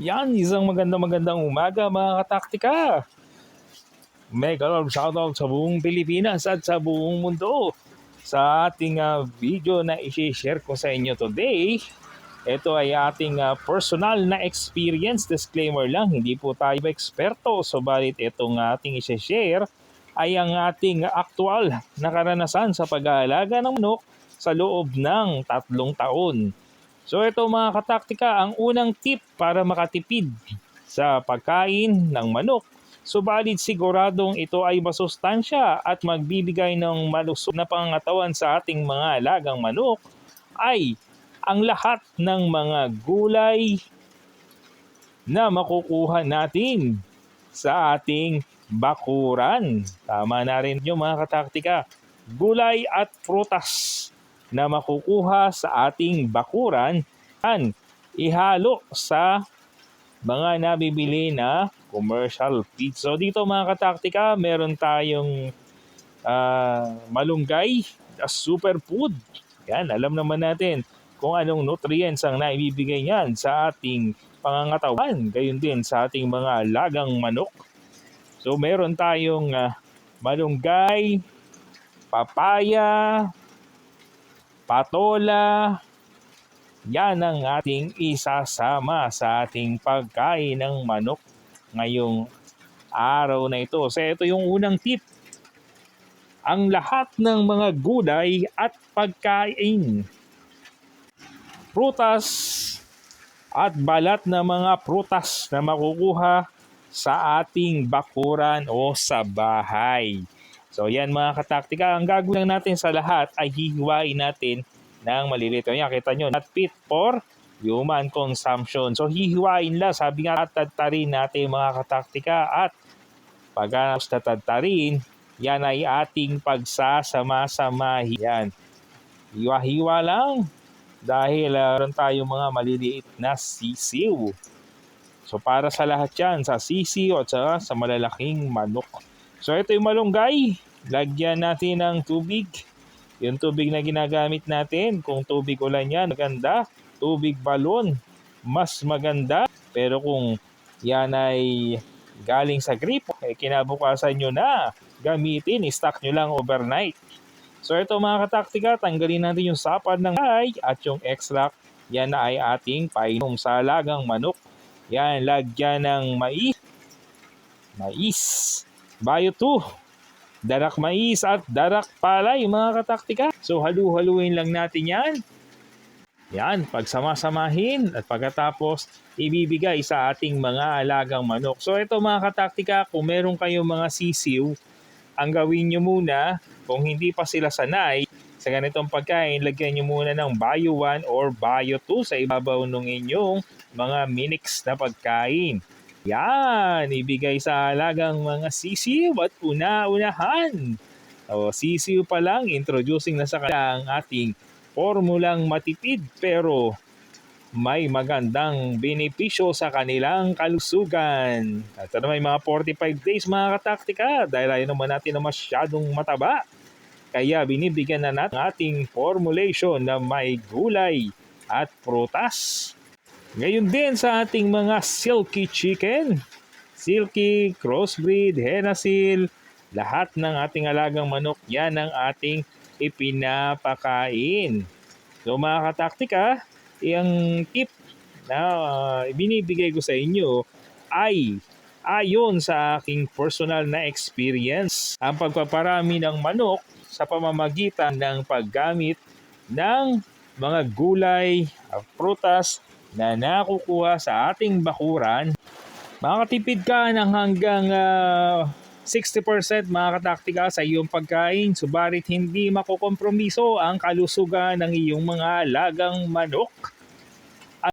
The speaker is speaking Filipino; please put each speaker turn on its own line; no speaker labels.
Yan, isang magandang magandang umaga mga kataktika. Mega love shoutout sa buong Pilipinas at sa buong mundo. Sa ating ah, video na i-share ko sa inyo today, ito ay ating ah, personal na experience. Disclaimer lang, hindi po tayo eksperto. Subalit itong ating i-share ay ang ating aktual na karanasan sa pag-aalaga ng manok sa loob ng tatlong taon. So ito mga kataktika, ang unang tip para makatipid sa pagkain ng manok. Subalit siguradong ito ay masustansya at magbibigay ng malusog na pangatawan sa ating mga alagang manok ay ang lahat ng mga gulay na makukuha natin sa ating bakuran. Tama na rin yung mga kataktika. Gulay at prutas na makukuha sa ating bakuran at ihalo sa mga nabibili na commercial feed. So dito mga kataktika, meron tayong ah, malunggay, a superfood. Yan, alam naman natin kung anong nutrients ang naibibigay niyan sa ating pangangatawan. Gayon din sa ating mga lagang manok. So meron tayong ah, malunggay, papaya, patola, yan ang ating isasama sa ating pagkain ng manok ngayong araw na ito. So ito yung unang tip. Ang lahat ng mga gulay at pagkain, prutas at balat na mga prutas na makukuha sa ating bakuran o sa bahay. So yan mga kataktika, ang gagawin natin sa lahat ay hihiwain natin ng malilito. Yan, kita nyo, not fit for human consumption. So hihiwain lang, sabi nga tatatarin natin mga kataktika at pag tatatarin, yan ay ating pagsasama-samahin. Yan. Hiwa-hiwa lang dahil uh, meron tayong mga maliliit na sisiw. So para sa lahat yan, sa sisiw at sa, sa malalaking manok. So ito yung malunggay. Lagyan natin ng tubig. Yung tubig na ginagamit natin, kung tubig ulan yan, maganda. Tubig balon, mas maganda. Pero kung yan ay galing sa gripo, eh, kinabukasan nyo na gamitin, stock nyo lang overnight. So ito mga kataktika, tanggalin natin yung sapad ng ay at yung extract, yan na ay ating painom sa lagang manok. Yan, lagyan ng mais, mais, Bayo 2, darak mais at darak palay mga kataktika. So halu-haluin lang natin yan. Yan, pagsama-samahin at pagkatapos ibibigay sa ating mga alagang manok. So ito mga kataktika, kung meron kayong mga sisiw, ang gawin nyo muna, kung hindi pa sila sanay, sa ganitong pagkain, lagyan nyo muna ng Bio 1 or Bio 2 sa ibabaw ng inyong mga minix na pagkain. Yan, ibigay sa alagang mga sisiw at una-unahan. O, sisiw pa lang, introducing na sa kanila ang ating formulang matipid pero may magandang benepisyo sa kanilang kalusugan. At ano may mga 45 days mga kataktika dahil ayaw naman natin na masyadong mataba. Kaya binibigyan na natin ating formulation na may gulay at prutas. Ngayon din sa ating mga silky chicken, silky, crossbreed, henasil, lahat ng ating alagang manok, yan ang ating ipinapakain. So mga kataktika, yung tip na uh, binibigay ko sa inyo ay ayon sa aking personal na experience. Ang pagpaparami ng manok sa pamamagitan ng paggamit ng mga gulay, prutas na nakukuha sa ating bakuran, makatipid ka ng hanggang uh, 60% mga kataktika sa iyong pagkain, subarit hindi makokompromiso ang kalusugan ng iyong mga alagang manok.